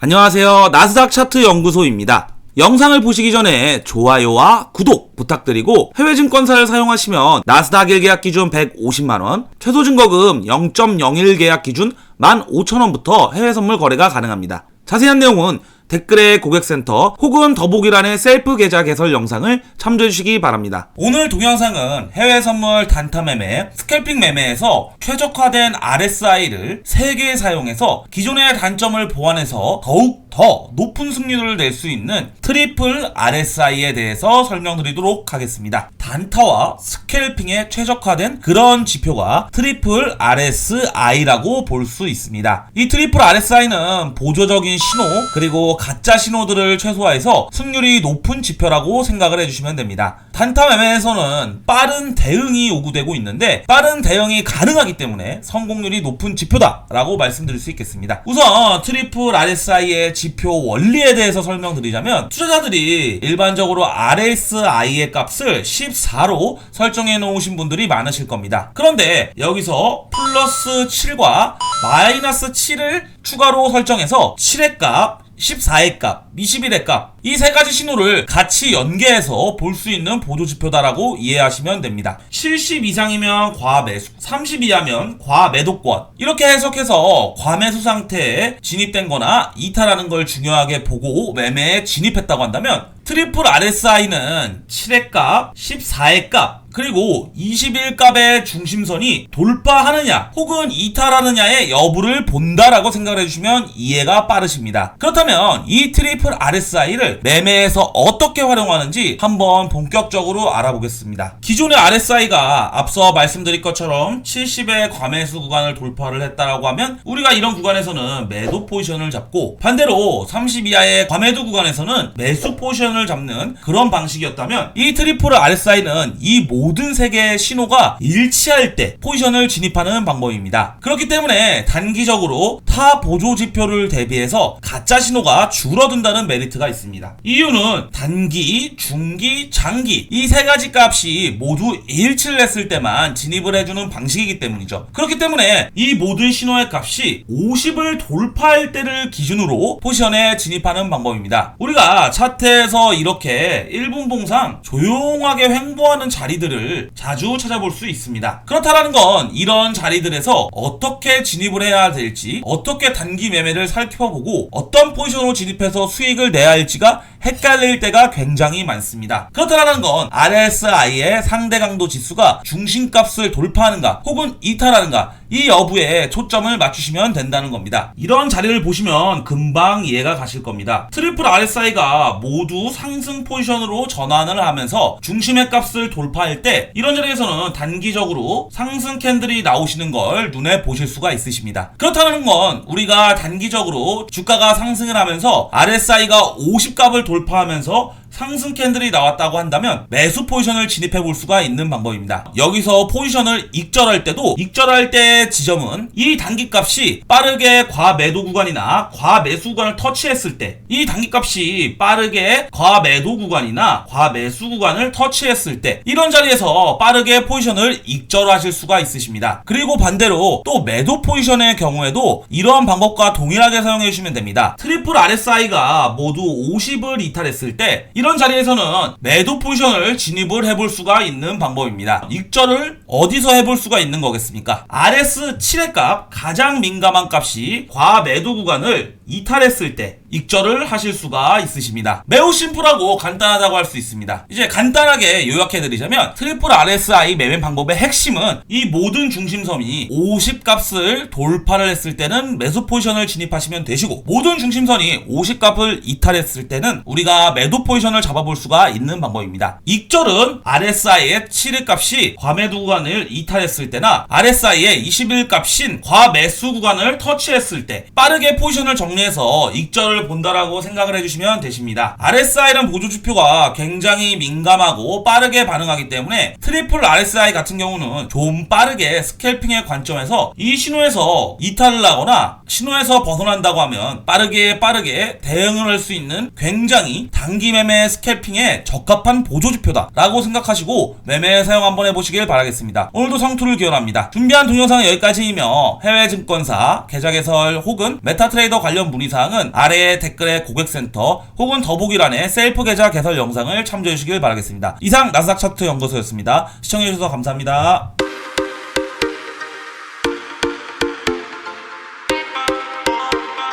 안녕하세요. 나스닥 차트 연구소입니다. 영상을 보시기 전에 좋아요와 구독 부탁드리고 해외 증권사를 사용하시면 나스닥 1계약 기준 150만원, 최소 증거금 0.01 계약 기준 15,000원부터 해외 선물 거래가 가능합니다. 자세한 내용은 댓글에 고객센터 혹은 더보기란의 셀프 계좌 개설 영상을 참조해 주시기 바랍니다. 오늘 동영상은 해외 선물 단타 매매, 스캘핑 매매에서 최적화된 RSI를 3개 사용해서 기존의 단점을 보완해서 더욱 더 높은 승률을 낼 수 있는 트리플 RSI에 대해서 설명드리도록 하겠습니다. 단타와 스캘핑에 최적화된 그런 지표가 트리플 RSI라고 볼 수 있습니다. 이 트리플 RSI는 보조적인 신호 그리고 가짜 신호들을 최소화해서 승률이 높은 지표라고 생각을 해주시면 됩니다. 단타 매매에서는 빠른 대응이 요구되고 있는데 빠른 대응이 가능하기 때문에 성공률이 높은 지표다라고 말씀드릴 수 있겠습니다. 우선 트리플 RSI의 지표 원리에 대해서 설명드리자면 투자자들이 일반적으로 RSI의 값을 14로 설정해 놓으신 분들이 많으실 겁니다. 그런데 여기서 플러스 7과 마이너스 7을 추가로 설정해서 7의 값, 14의 값, 21의 값, 이 세 가지 신호를 같이 연계해서 볼 수 있는 보조지표다라고 이해하시면 됩니다. 70 이상이면 과매수, 30 이하면 과매도권. 이렇게 해석해서 과매수 상태에 진입된 거나 이탈하는 걸 중요하게 보고 매매에 진입했다고 한다면 트리플 RSI는 7의 값, 14의 값, 그리고 21값의 중심선이 돌파하느냐 혹은 이탈하느냐의 여부를 본다라고 생각을 해주시면 이해가 빠르십니다. 그렇다면 이 트리플 RSI를 매매에서 어떻게 활용하는지 한번 본격적으로 알아보겠습니다. 기존의 RSI가 앞서 말씀드린 것처럼 70의 과매수 구간을 돌파를 했다라고 하면 우리가 이런 구간에서는 매도 포지션을 잡고 반대로 30 이하의 과매도 구간에서는 매수 포지션을 잡는 그런 방식이었다면 이 트리플 RSI는 이 모든 세 개의 신호가 일치할 때 포지션을 진입하는 방법입니다. 그렇기 때문에 단기적으로 타 보조 지표를 대비해서 가짜 신호가 줄어든다는 메리트가 있습니다. 이유는 단기, 중기, 장기 이 세 가지 값이 모두 일치를 했을 때만 진입을 해주는 방식이기 때문이죠. 그렇기 때문에 이 모든 신호의 값이 50을 돌파할 때를 기준으로 포지션에 진입하는 방법입니다. 우리가 차트에서 이렇게 1분 봉상 조용하게 횡보하는 자리들을 자주 찾아볼 수 있습니다. 그렇다라는 건 이런 자리들에서 어떻게 진입을 해야 될지, 어떻게 단기 매매를 살펴보고 어떤 포지션으로 진입해서 수익을 내야 할지가 헷갈릴 때가 굉장히 많습니다. 그렇다라는 건 RSI의 상대 강도 지수가 중심값을 돌파하는가 혹은 이탈하는가 이 여부에 초점을 맞추시면 된다는 겁니다. 이런 자리를 보시면 금방 이해가 가실 겁니다. 트리플 RSI가 모두 상승 포지션으로 전환을 하면서 중심의 값을 돌파할 때 이런 자리에서는 단기적으로 상승 캔들이 나오시는 걸 눈에 보실 수가 있으십니다. 그렇다는 건 우리가 단기적으로 주가가 상승을 하면서 RSI가 50값을 돌파 하면서 상승 캔들이 나왔다고 한다면 매수 포지션을 진입해 볼 수가 있는 방법입니다. 여기서 포지션을 익절할 때도 익절할 때 지점은 이 단기 값이 빠르게 과매도 구간이나 과매수 구간을 터치했을 때 이 단기 값이 빠르게 과매도 구간이나 과매수 구간을 터치했을 때 이런 자리에서 빠르게 포지션을 익절하실 수가 있으십니다. 그리고 반대로 또 매도 포지션의 경우에도 이러한 방법과 동일하게 사용해 주시면 됩니다. 트리플 RSI가 모두 50을 이탈했을 때 이런 자리에서는 매도 포지션을 진입을 해볼 수가 있는 방법입니다. 익절을 어디서 해볼 수가 있는 거겠습니까? RS 7의 값 가장 민감한 값이 과매도 구간을 이탈했을 때 익절을 하실 수가 있으십니다. 매우 심플하고 간단하다고 할 수 있습니다. 이제 간단하게 요약해드리자면 트리플 RSI 매매 방법의 핵심은 이 모든 중심선이 50 값을 돌파를 했을 때는 매수 포지션을 진입하시면 되시고 모든 중심선이 50 값을 이탈했을 때는 우리가 매도 포지션을 잡아볼 수가 있는 방법입니다. 익절은 RSI의 7일 값이 과매도 구간을 이탈했을 때나 RSI의 21 값인 과매수 구간을 터치했을 때 빠르게 포지션을 정리 해서 익절을 본다라고 생각을 해주시면 되십니다. RSI는 보조지표가 굉장히 민감하고 빠르게 반응하기 때문에 트리플 RSI 같은 경우는 좀 빠르게 스캘핑의 관점에서 이 신호에서 이탈을 하거나 신호에서 벗어난다고 하면 빠르게 빠르게 대응을 할 수 있는 굉장히 단기 매매 스캘핑에 적합한 보조지표다 라고 생각하시고 매매 사용 한번 해보시길 바라겠습니다. 오늘도 성투를 기원합니다. 준비한 동영상은 여기까지이며 해외 증권사 계좌 개설 혹은 메타트레이더 관련 관련 문의사항은 아래의 댓글에 고객센터 혹은 더보기란에 셀프 계좌 개설 영상을 참조해 주시길 바라겠습니다. 이상 나스닥 차트 연구소였습니다. 시청해주셔서 감사합니다.